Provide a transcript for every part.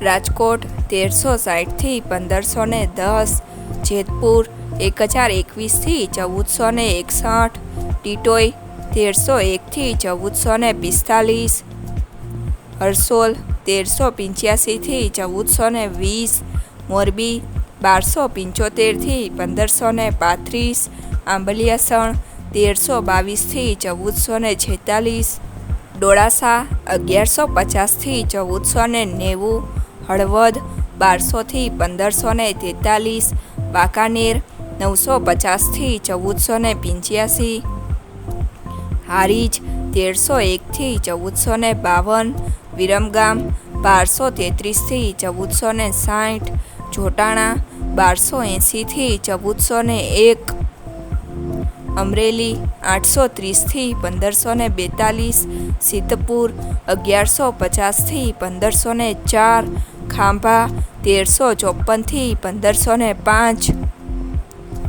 રાજકોટ તેરસો સાઠથી પંદરસો ને દસ, જેતપુર એક હજાર એકવીસથી ચૌદસો ને એકસઠ, ટીટોઈ તેરસો એકથી ચૌદસો ને પિસ્તાલીસ, હરસોલ તેરસો પંચ્યાસીથી ચૌદસો ને વીસ, મોરબી બારસો પંચોતેરથી પંદરસો ને પાંત્રીસ, આંબલિયાસણ તેરસો બાવીસથી ચૌદસો ને છેતાલીસ, ડોળાસા અગિયારસો પચાસથી ચૌદસો ને નેવું હળવદ, બારસોથી પંદરસો ને તેતાલીસ, વાંકાનેર, નવસો પચાસથી ચૌદસો ને પંચ્યાસી, હારીજ, તેરસો એકથી ચૌદસો ને બાવન, વિરમગામ, બારસો તેત્રીસથી ચૌદસો ને સાઠ, જોટાણા, બારસો એંસીથી ચૌદસો ને એક, અમરેલી, આઠસો ત્રીસથી પંદરસો ને બેતાલીસ, સિદ્ધપુર, અગિયારસો પચાસથી પંદરસો ને ચાર ખાંભા તેરસો ચોપનથી પંદરસો ને પાંચ.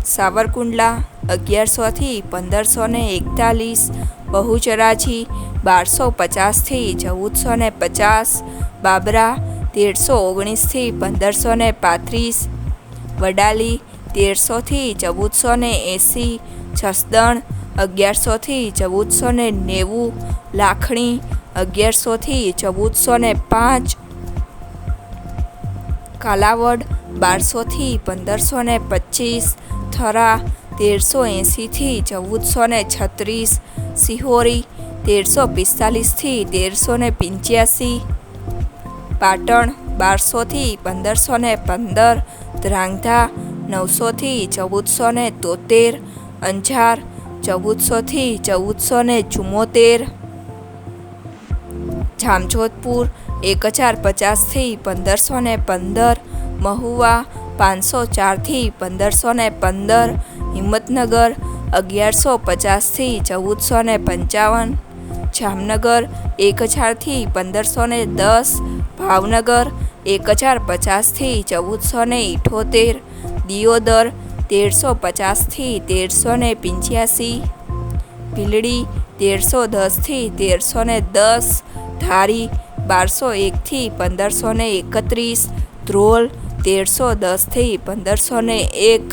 સાવરકુંડલા અગિયારસોથી પંદરસો ને એકતાલીસ. બહુચરાજી બારસો પચાસથી ચૌદસો ને પચાસ. બાબરા તેરસો ઓગણીસથી પંદરસો ને પાંત્રીસ. વડાલી તેરસોથી ચૌદસો ને એંસી. જસદણ અગિયારસોથી ચૌદસો ને નેવું. લાખણી અગિયારસોથી ચૌદસો ને પાંચ. કાલાવડ, બારસોથી પંદરસો ને પચીસ, થરા, તેરસો એંસીથી ચૌદસો ને છત્રીસ, સિહોરી, તેરસો પિસ્તાલીસથી તેરસો ને પંચ્યાસી, પાટણ, બારસોથી પંદરસો ને પંદર ધ્રાંગધા નવસોથી ચૌદસો ને તોતેર, અંજાર, ચૌદસોથી ચૌદસો ને ચુમ્મોતેર જામજોધપુર, એક હજાર પચાસથી પંદરસો ને પંદર, મહુવા પાંચસો ચારથી પંદરસો ને પંદર, હિંમતનગર અગિયારસો પચાસથી ચૌદસો ને પંચાવન, જામનગર એક હજારથી પંદરસો ને દસ, ભાવનગર એક હજાર પચાસથી ચૌદસો ને ઇઠોતેર, દિયોદર તેરસો પચાસથી તેરસો ને પંચ્યાસી, ભીલડી તેરસો દસથી તેરસો ને દસ ધારી બારસો એકથી પંદરસો ને એકત્રીસ ધ્રોલ તેરસો દસથી પંદરસો ને એક.